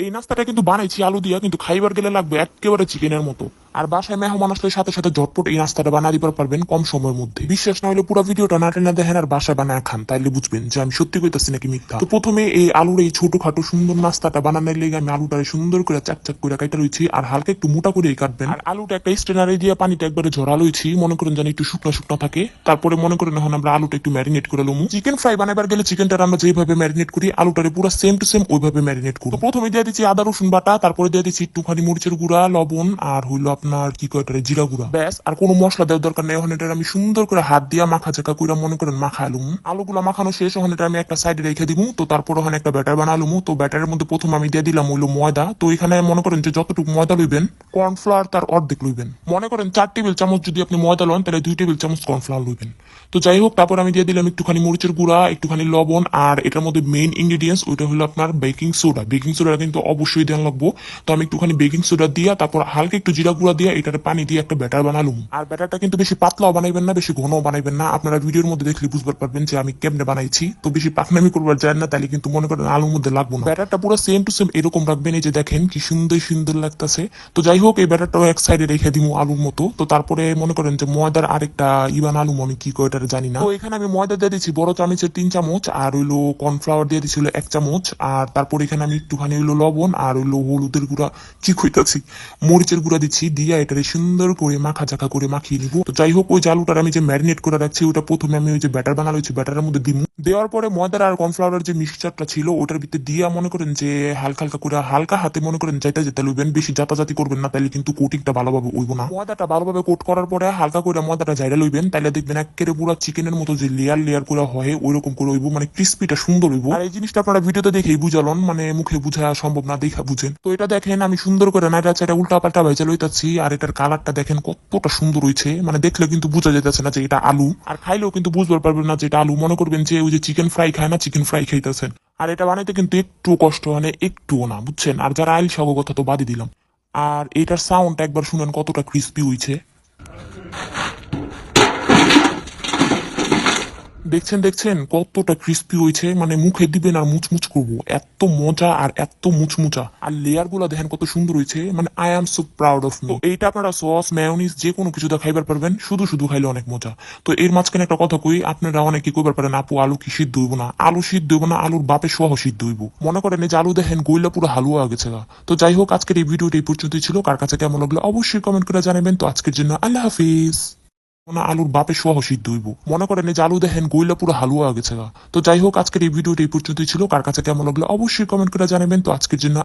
এই নাস্তাটা কিন্তু বানাইছি আলু দিয়া কিন্তু খাইবার গেলে লাগবে একেবারে চিকেনের মতো। আর বাসায় মেহমান আসলে সাথে সাথে ঝটপট এই নাস্তাটা বানা দিতে পারবেন কম সময়ের মধ্যে। বিশ্বাস না হলে পুরো ভিডিওটা না টেনে দেখেন আর বাসায় বানায় খান, তাইলে বুঝবেন যে আমি সত্যি কইতাছি নাকি মিথ্যা। তো প্রথমে এই আলুর এই ছোটখাটো সুন্দর নাস্তাটা বানানোর লেগে আমি আলুটারে সুন্দর করে চাক চাক করে কাটা রয়েছি আর হালকা একটু মোটা করে কাটবেন। আর আলুটা একটা স্ট্রেনারে দিয়ে পানিটা একবারে ঝরা লইছি, মনে করেন যেন একটু শুকনো শুকনো থাকে। তারপরে মনে করেন এখন আমরা আলুটা একটু ম্যারিনেট করে লমু। চিকেন ফ্রাই বানাবার গেলে চিকেনটা আমরা যেভাবে ম্যারিনেট করি, আলুটারে পুরো সেম টু সেম ওইভাবে ম্যারিনেট করি। প্রথমে দিয়ে দিচ্ছি আদা রসুন বাটা, তারপরে দিয়ে দিচ্ছি একটুখানি মরিচের গুঁড়া, লবণ আর হইল আপনার কি এটারে, জিরা গুঁড়া। ব্যাস, আর কোনো মশলা দেওয়ার দরকার নেই এটা আমি সুন্দর করে হাত দিয়া মাখা চাকা কইরা মনে করেন মাখা আলুম। আলুগুলো মাখানো শেষ ওখানে আমি একটা সাইডে রেখে দিব তো তারপর ওখানে একটা ব্যাটার বানালুম, তো ব্যাটারের মধ্যে প্রথম আমি দিয়ে দিলাম হইল ময়দা, তো এখানে মনে করেন যে যতটুকু ময়দা লইবেন, কর্নফ্লাওয়ার তার অর্ধেক লইবেন। মনে করেন চার টেবিল চামচ যদি আপনি ময়দা লন, তাহলে দুই টেবিল চামচ কর্নফ্লাওয়ার লইবেন। তো যাই হোক, তারপর আমি দিয়ে দিলাম একটুখানি মরিচের গুঁড়া, একটুখানি লবণ, আর এটার মধ্যে মেইন ইনগ্রিডিয়েন্টস ওইটা হলো আপনার বেকিং সোডা বেকিং সোডা কিন্তু অবশ্যই দেওয়া লাগবো। তো আমি একটুখানি বেকিং সোডা দিয়া, তারপর হালকা একটু জিরা গুঁড়া দিয়ে এটার পানি দিয়ে একটা ব্যাটার বানালুম। আর ব্যাটারটা কিন্তু বেশি পাতলাও বানাইবেন না, বেশি ঘনও বানাইবেন না। আপনারা ভিডিওর মধ্যে দেখলে বুঝতে পারবেন যে আমি কেমনে বানাইছি। তো বেশি পাকনামি করবার যায় না তাহলে কিন্তু মনে করেন আলুর মধ্যে লাগবো না। ব্যাটারটা পুরো সেম টু সেম এরকম রাখবেন, এই যে দেখেন কি সুন্দর সুন্দর লাগতেছে। তো যাই হোক, এই ব্যাটারটাও এক সাইডে রেখে দিব আলুর মতো। তো তারপরে মনে করেন যে ময়দার আরেকটা ইবান আলু আমি, কি কয় এটা জানি না। তো এখানে আমি ময়দা দিয়ে দিচ্ছি বড় চামচের তিন চামচ, আর হইল কর্নফ্লাওয়ার দিয়ে দিচ্ছি হলো এক চামচ। আর তারপর এখানে আমি একটুখানি হইল লবণ, আর হইল হলুদের গুঁড়া, কি কইতাছি, মরিচের গুঁড়া দিচ্ছি দিয়া এটারে সুন্দর করে মাখা চাকা করে মাখিয়ে নিব। তো যাই হোক, ওই যে আলুটার আমি যে ম্যারিনেট করে রাখছি, ওটা প্রথমে আমি ওই যে ব্যাটার বানালো হয়েছি ব্যাটারের মধ্যে দিমু দেওয়ার পরে ময়দার আর কর্নফ্লাওয়ারের যে মিক্সচারটা ছিল, ওটার ভিতরে দিয়া মনে করেন যে হালকা হালকা করে, হালকা হাতে মনে করেন যেটা যেটা লইবেন, বেশি জাতাজাতি করবেন না তাহলে কিন্তু কোটিংটা ভালোভাবে উইব না। ময়দাটা ভালোভাবে কোট করার পরে হালকা করে ময়দাটা জায়গা লইবেন তাহলে দেখবেন একেবারে পুরো চিকেনের মতো যে লেয়ার লেয়ার করে হয়, ওইরকম করে হইব মানে ক্রিস্পিটা সুন্দর হইব। আর এই জিনিসটা আপনারা ভিডিওতে দেখেই বুঝালন মানে মুখে বুঝা সম্ভব না, দেখা বুঝেন। তো এটা দেখেন, আমি সুন্দর করে নাইটা চাইটা উল্টা পাল্টা ভেজে লইতাছি আর এটার কালারটা দেখেন কতটা সুন্দর হয়েছে। মানে দেখলে কিন্তু বোঝা যেতেছে না যে এটা আলু। আর খাইলেও কিন্তু বুঝতে পারবেন না যে এটা আলু। মনে করবেন যে ওই যে চিকেন ফ্রাই খায় না চিকেন ফ্রাই খাইতেছেন। আর এটা বানাইতে কিন্তু একটু কষ্ট মানে একটুও না, বুঝছেন? আর যারা আইল সব কথা তো বাদই দিলাম। আর এটার সাউন্ডটা একবার শুনেন কতটা ক্রিস্পি হইছে। দেখছেন দেখছেন? কতটা ক্রিস্পি হয়েছে। মানে মুখে দিবেন আর মুচমুচ করব। এত মজা আর এত মুচমুচা। আর লেয়ারগুলা দেখেন কত সুন্দর হয়েছে। মানে I am so proud of me এইটা আপনারা সস ম্যায়োনিজ যে কোনো কিছু খাইবার পারবেন। শুধু শুধু খাইলে অনেক মজা। তো এর মাঝখানে একটা কথা কই, আপনারা অনেকে কইবার পারেন, আপু, আলু কি সিদ্ধ হইব না? আলু সিদ্ধ হইব না, আলুর বাপে সহ সিদ্ধ হইব। মনে করেন যে আলু দেখেন, গইলা পুরো হালুয়া গেছে। তো যাই হোক, আজকের এই ভিডিওটি এই পর্যন্তই ছিল। কার কাছে কেমন লাগল অবশ্যই কমেন্ট করে জানাবেন। তো আজকের জন্য আল্লাহ হাফিজ। না আলুর বাপে সহ সিদ্ধ হইব। মনে করেন যে আলু দেখেন, গইলা পুরো হালুয়া গেছে তো যাই হোক, আজকের এই ভিডিওটি এই পর্যন্তই ছিল। কার কাছে কেমন লাগল অবশ্যই কমেন্ট করে জানাবেন। তো আজকের জন্য